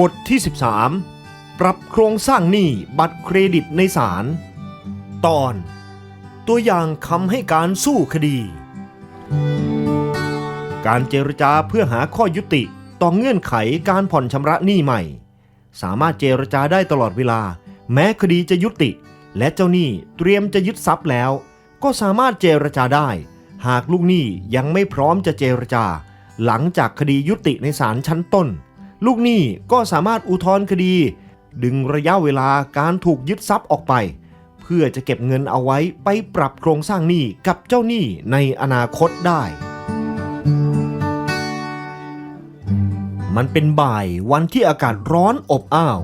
บทที่ 13 ปรับโครงสร้างหนี้บัตรเครดิตในศาล ตอน ตัวอย่างคำให้การสู้คดี การเจรจาเพื่อหาข้อยุติต่อเงื่อนไขการผ่อนชำระหนี้ใหม่ สามารถเจรจาได้ตลอดเวลา แม้คดีจะยุติ และเจ้าหนี้เตรียมจะยึดทรัพย์แล้ว ก็สามารถเจรจาได้ หากลูกหนี้ยังไม่พร้อมจะเจรจา หลังจากคดียุติในศาลชั้นต้น ลูกหนี้ก็สามารถอุทธรณ์คดี ดึงระยะเวลาการถูกยึดทรัพย์ออกไป เพื่อจะเก็บเงินเอาไว้ไปปรับโครงสร้างหนี้กับเจ้าหนี้ในอนาคตได้ มันเป็นบ่ายวันที่อากาศร้อนอบอ้าว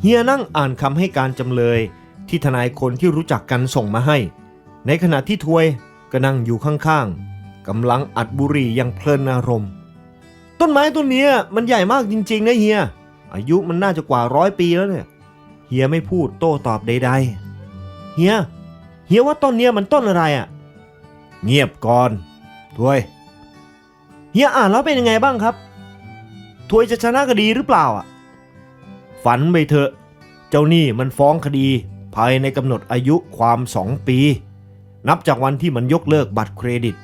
เฮียนั่งอ่านคำให้การจำเลย ที่ทนายคนที่รู้จักกันส่งมาให้ ในขณะที่ทวยก็นั่งอยู่ข้างๆกำลังอัดบุหรี่อย่างเพลินอารมณ์ ต้นไม้ต้นเนี้ยมันใหญ่มากจริง ๆ นะเฮีย อายุมันน่าจะกว่าร้อยปีแล้วเนี่ย เฮียไม่พูดโต้ตอบใดๆ เฮีย เฮียว่าต้นเนี้ยมันต้นอะไรอะ่ะ เงียบก่อนทวย เฮียอ่านแล้วเป็นยังไงบ้างครับทวยจะชนะคดีหรือเปล่าอะ ฝันไปเถอะ เจ้าหนี้มันฟ้องคดี ภายในกำหนดอายุความสองปี นับจากวันที่มันยกเลิกบัตรเครดิต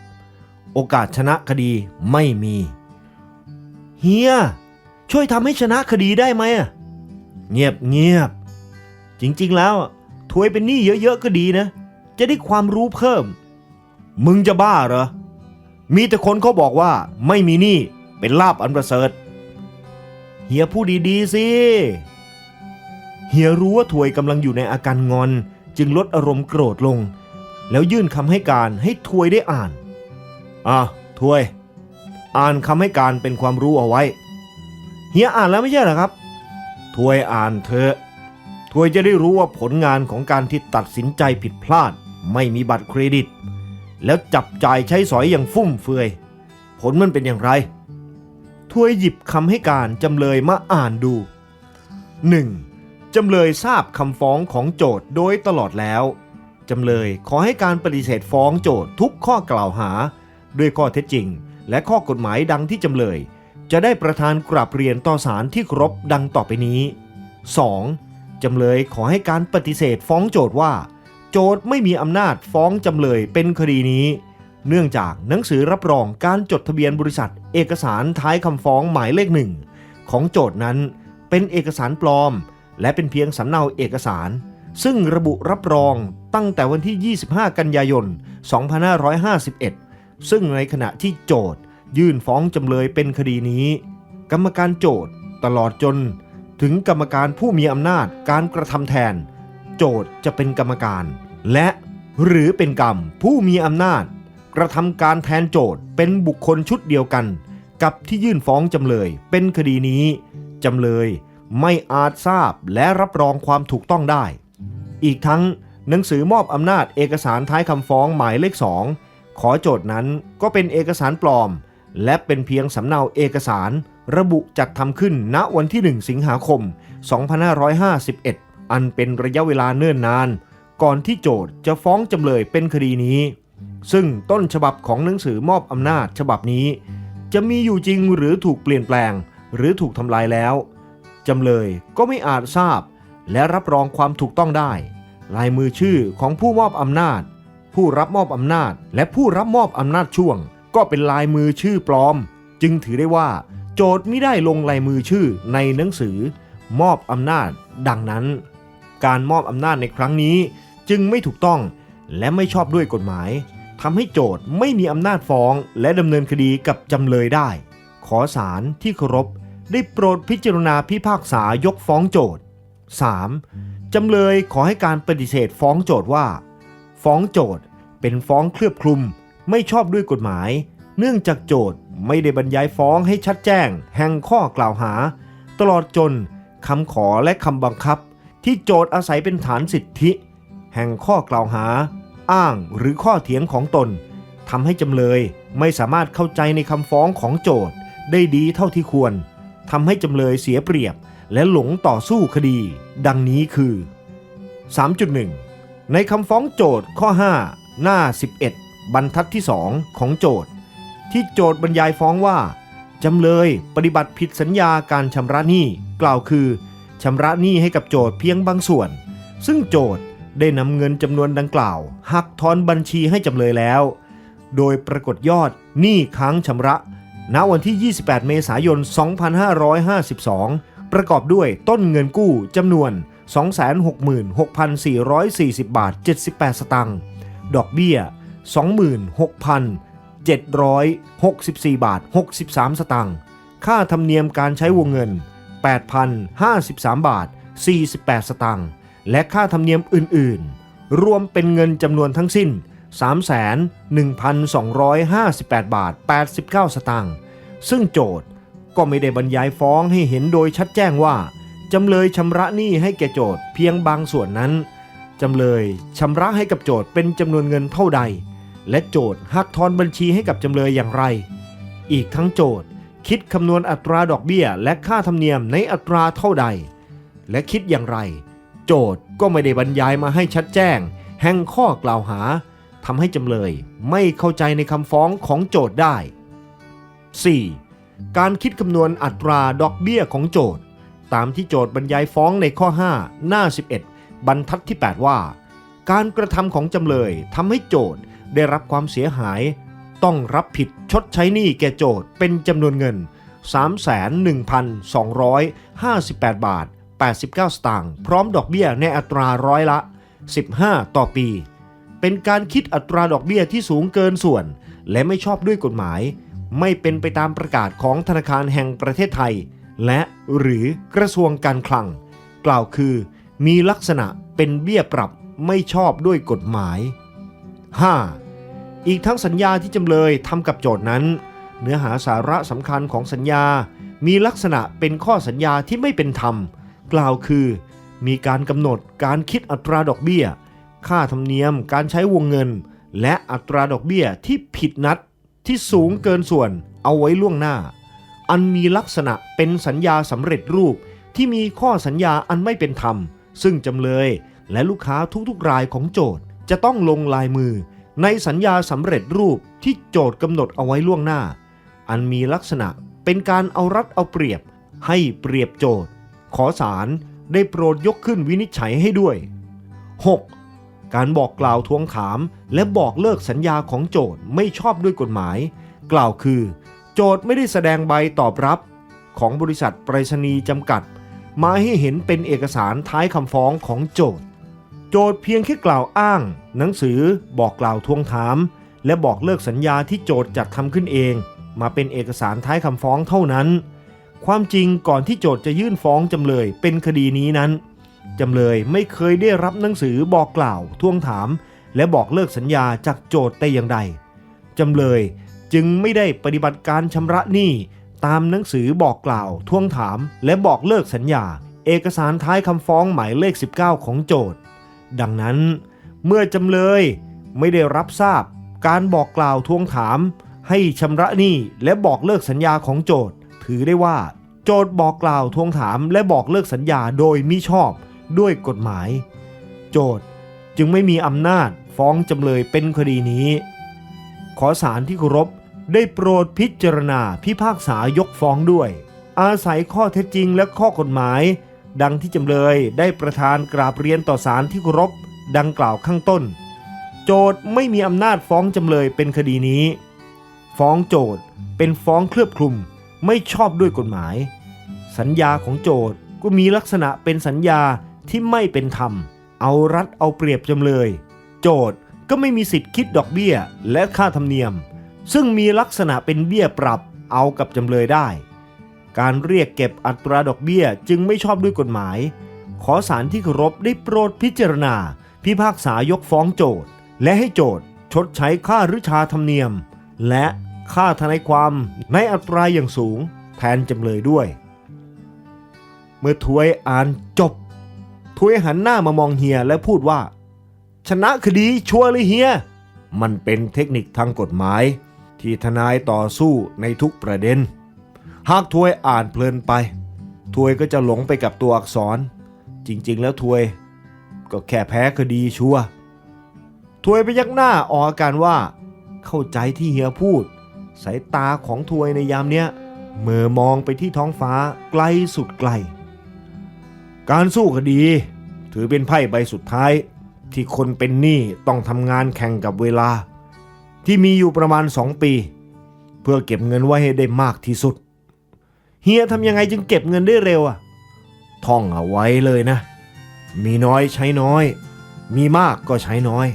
โอกาสชนะคดีไม่มี เฮีย ช่วยทำให้ชนะคดีได้ไหมอะเงียบเงียบ จริงๆแล้วถวยเป็นหนี้เยอะๆก็ดีนะ จะได้ความรู้เพิ่ม มึงจะบ้าเหรอ มีแต่คนเขาบอกว่าไม่มีหนี้เป็นลาบอันประเสริฐ เฮียพูดดีๆสิเฮียรู้ว่าถวยกำลังอยู่ในอาการงอน จึงลดอารมณ์โกรธลง แล้วยื่นคำให้การให้ถวยได้อ่าน อะถวย อ่านคำให้การเป็นความรู้เอาไว้ เฮียอ่านแล้วไม่ใช่หรอครับ ถวยอ่านเถอะ ถวยจะได้รู้ว่าผลงานของการที่ตัดสินใจผิดพลาด ไม่มีบัตรเครดิต แล้วจับจ่ายใช้สอยอย่างฟุ่มเฟือย ผลมันเป็นอย่างไร ถวยหยิบคำให้การจำเลยมาอ่านดู 1. จำเลยทราบคำฟ้องของโจทย์โดยตลอดแล้ว จำเลยขอให้การปฏิเสธฟ้องโจทย์ทุกข้อกล่าวหา ด้วยข้อเท็จจริง และข้อกฎหมายดังที่จำเลย จะได้ประธานกราบเรียนต่อศาลที่ครพดังต่อไปนี้ 2. จำเลยขอให้การปฏิเสธฟ้องโจทว่า โจทไม่มีอำนาจฟ้องจำเลยเป็นคดีนี้ เนื่องจากหนังสือรับรองการจดทะเบียนบริษัท เอกสารท้ายคำฟ้องหมายเลขหนึ่งของโจทนั้นเป็นเอกสารปลอม และเป็นเพียงสำเนาเอกสาร ซึ่งระบุรับรองตั้งแต่วันที่ 25 กันยายน 2551 ซึ่งในขณะที่โจทยื่นฟ้องจำเลยเป็นคดีนี้ กรรมการโจทย์ตลอดจน ถึงกรรมการผู้มีอำนาจการกระทำแทน โจทย์จะเป็นกรรมการ และหรือเป็นกรรมผู้มีอำนาจ กระทำการแทนโจทย์เป็นบุคคลชุดเดียวกัน กับที่ยื่นฟ้องจำเลยเป็นคดีนี้จำเลยไม่อาจทราบและรับรองความถูกต้องได้ อีกทั้งหนังสือมอบอำนาจเอกสารท้ายคำฟ้องหมายเลขสอง ขอโจทย์นั้นก็เป็นเอกสารปลอม และเป็นเพียงสำเนาเอกสาร ระบุจัดทำขึ้นณวันที่ 1 สิงหาคม 2551 อันเป็นระยะเวลาเนิ่นนาน ก่อนที่โจทย์จะฟ้องจำเลยเป็นคดีนี้ ซึ่งต้นฉบับของหนังสือมอบอำนาจฉบับนี้ จะมีอยู่จริงหรือถูกเปลี่ยนแปลง หรือถูกทำลายแล้วจำเลยก็ไม่อาจทราบ และรับรองความถูกต้องได้ ลายมือชื่อของผู้มอบอำนาจ ผู้รับมอบอำนาจ และผู้รับมอบอำนาจช่วง ก็เป็นลายมือชื่อปลอม จึงถือได้ว่า โจทย์ไม่ได้ลงลายมือชื่อในหนังสือ มอบอำนาจ ดังนั้น การมอบอำนาจในครั้งนี้ จึงไม่ถูกต้องและไม่ชอบด้วยกฎหมายทำให้โจทย์ไม่มีอำนาจฟ้องและดำเนินคดีกับจำเลยได้ ขอศาลที่เคารพได้โปรดพิจารณาพิพากษายกฟ้องโจทย์ 3. จำเลยขอให้การปฏิเสธฟ้องโจทย์ว่า ฟ้องโจทย์เป็นฟ้องเคลือบคลุม ไม่ชอบด้วยกฎหมาย เนื่องจากโจทย์ไม่ได้บรรยายฟ้องให้ชัดแจ้ง แห่งข้อกล่าวหา ตลอดจนคำขอและคำบังคับ ที่โจทย์อาศัยเป็นฐานสิทธิ แห่งข้อกล่าวหา อ้างหรือข้อเถียงของตนทำให้จำเลยไม่สามารถเข้าใจในคำฟ้องของโจทย์ได้ดีเท่าที่ควรทำให้จำเลยเสียเปรียบและหลงต่อสู้คดี ดังนี้คือ 3.1 ในคำฟ้องโจทย์ข้อ 5 หน้า 11 บรรทัดที่ 2 ของโจทย์ ที่โจทย์บรรยายฟ้องว่า จำเลยปฏิบัติผิดสัญญาการชำระหนี้กล่าวคือชำระหนี้ให้กับโจทย์เพียงบางส่วน ซึ่งโจทย์ได้นำเงินจำนวนดังกล่าวหักทอนบัญชีให้จำเลยแล้ว โดยปรากฏยอดหนี้ค้างชำระ ณวันที่ 28 เมษายน 2552 ประกอบด้วยต้นเงินกู้จำนวน 266,440 บาท 78 สตางค์ ดอกเบี้ย 26,764 บาท 63 สตางค์ ค่าธรรมเนียมการใช้วงเงิน 8,053 บาท 48 สตางค์ และค่าธรรมเนียมอื่น ๆ รวมเป็นเงินจำนวนทั้งสิ้น 31,258 บาท 89 สตางค์ ซึ่งโจทย์ก็ไม่ได้บรรยายฟ้องให้เห็นโดยชัดแจ้งว่า จำเลยชำระหนี้ให้แก่โจทย์เพียงบางส่วนนั้น จำเลยชำระให้กับโจทย์เป็นจำนวนเงินเท่าใด และโจทย์หักทอนบัญชีให้กับจำเลยอย่างไร อีกทั้งโจทย์คิดคำนวณอัตราดอกเบี้ย และค่าธรรมเนียมในอัตราเท่าใด และคิดอย่างไร โจทย์ก็ไม่ได้บรรยายมาให้ชัดแจ้ง แห่งข้อกล่าวหาทำให้จำเลยไม่เข้าใจในคำฟ้องของโจทย์ได้ 4. การคิดคำนวณอัตราดอกเบี้ยของโจทย์ ตามที่โจทย์บรรยายฟ้องในข้อ 5 หน้า 11 บรรทัดที่ 8 ว่า การกระทำของจำเลยทำให้โจทย์ได้รับความเสียหาย ต้องรับผิดชดใช้หนี้แก่โจทย์เป็นจำนวนเงิน 31,258 บาท 89 สตางค์พร้อมดอกเบี้ยในอัตราร้อยละ 15 ต่อปี เป็นการคิดอัตราดอกเบี้ยที่สูงเกินส่วน และไม่ชอบด้วยกฎหมาย ไม่เป็นไปตามประกาศของธนาคารแห่งประเทศไทย และหรือกระทรวงการคลัง กล่าวคือ มีลักษณะเป็นเบี้ยปรับไม่ชอบด้วยกฎหมาย 5. อีกทั้งสัญญาที่จำเลยทำกับโจทย์นั้น เนื้อหาสาระสำคัญของสัญญา มีลักษณะเป็นข้อสัญญาที่ไม่เป็นธรรม กล่าวคือ มีการกำหนดการคิดอัตราดอกเบี้ย ค่าธรรมเนียมการใช้วงเงิน และอัตราดอกเบี้ยที่ผิดนัดที่สูงเกินส่วนเอาไว้ล่วงหน้า อันมีลักษณะเป็นสัญญาสำเร็จรูปที่มีข้อสัญญาอันไม่เป็นธรรม ซึ่งจำเลยและลูกค้าทุกๆรายของโจทย์จะต้องลงลายมือ ในสัญญาสำเร็จรูปที่โจทย์กำหนดเอาไว้ล่วงหน้า อันมีลักษณะเป็นการเอารัดเอาเปรียบ ให้เปรียบโจทย์ ขอศาลได้โปรดยกขึ้นวินิจฉัยให้ด้วย 6. การบอกกล่าวทวงถาม และบอกเลิกสัญญาของโจทย์ไม่ชอบด้วยกฎหมาย กล่าวคือ โจทย์ไม่ได้แสดงใบตอบรับของบริษัทไปรษณีย์จำกัด มาให้เห็นเป็นเอกสารท้ายคำฟ้องของโจทย์ โจทย์เพียงแค่กล่าวอ้าง หนังสือบอกกล่าวทวงถาม และบอกเลิกสัญญาที่โจทย์จัดทำขึ้นเอง มาเป็นเอกสารท้ายคำฟ้องเท่านั้น ความจริงก่อนที่โจทย์จะยื่นฟ้องจำเลยเป็นคดีนี้นั้นจำเลยไม่เคยได้รับหนังสือบอกกล่าวทวงถาม และบอกเลิกสัญญาจากโจทย์แต่อย่างใดจำเลย จึงไม่ได้ปฏิบัติการชำระหนี้ตามหนังสือบอกกล่าวทวงถามและบอกเลิกสัญญา เอกสารท้ายคำฟ้องหมายเลข 19 ของโจทย์ ดังนั้น เมื่อจำเลยไม่ได้รับทราบ การบอกกล่าวทวงถาม ให้ชำระหนี้และบอกเลิกสัญญาของโจทย์ ถือได้ว่า โจทย์บอกกล่าวทวงถามและบอกเลิกสัญญาโดยมิชอบด้วยกฎหมาย โจทย์จึงไม่มีอำนาจฟ้องจำเลยเป็นคดีนี้ ขอศาลที่เคารพ ได้โปรดพิจารณาพิพากษายกฟ้องด้วย อาศัยข้อเท็จจริงและข้อกฎหมาย ดังที่จำเลยได้ประธานกราบเรียนต่อศาลที่เคารพดังกล่าวข้างต้น โจทย์ไม่มีอำนาจฟ้องจำเลยเป็นคดีนี้ ฟ้องโจทย์เป็นฟ้องเคลือบคลุมไม่ชอบด้วยกฎหมาย สัญญาของโจทย์ก็มีลักษณะเป็นสัญญาที่ไม่เป็นธรรม เอารัดเอาเปรียบจำเลย โจทย์ก็ไม่มีสิทธิ์คิดดอกเบี้ยและค่าธรรมเนียม ซึ่งมีลักษณะเป็นเบี้ยปรับเอากับจำเลยได้ การเรียกเก็บอัตราดอกเบี้ยจึงไม่ชอบด้วยกฎหมาย ขอศาลที่เคารพได้โปรดพิจารณา พิพากษายกฟ้องโจทย์ และให้โจทย์ชดใช้ค่าริชาธรรมเนียม และค่าทนายความในอัตราอย่างสูง แทนจำเลยด้วย เมื่อทวยอ่านจบ ทวยหันหน้ามามองเฮียและพูดว่า ชนะคดีชัวร์เลยเฮีย มันเป็นเทคนิคทางกฎหมาย ที่ทนายต่อสู้ในทุกประเด็น หากทวยอ่านเพลินไป ทวยก็จะหลงไปกับตัวอักษร จริงๆ แล้วทวย ก็แค่แพ้คดีชัวร์ทวยไปยักหน้าออกอาการว่า เข้าใจที่เฮียพูด สายตาของทวยในยามเนี้ยเมื่อมองไปที่ท้องฟ้าไกลสุดไกล การสู้คดี ถือเป็นไพ่ใบสุดท้าย ที่คนเป็นหนี้ต้องทำงานแข่งกับเวลา ที่มีอยู่ประมาณ 2 ปี เพื่อเก็บเงินไว้ให้ได้มากที่สุด เฮียทำยังไงจึงเก็บเงินได้เร็วอะท่องเอาไว้เลยนะ มีน้อยใช้น้อย มีมากก็ใช้น้อย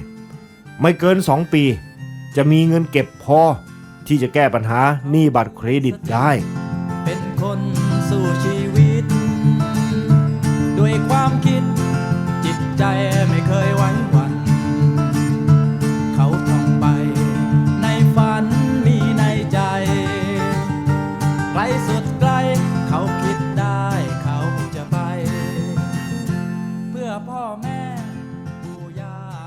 ไม่เกิน 2 ปี จะมีเงินเก็บพอที่จะแก้ปัญหาหนี้บัตรเครดิตได้ เป็นคนสู้ชีวิต ด้วยความคิดจิตใจไม่เคยหวั่นไหว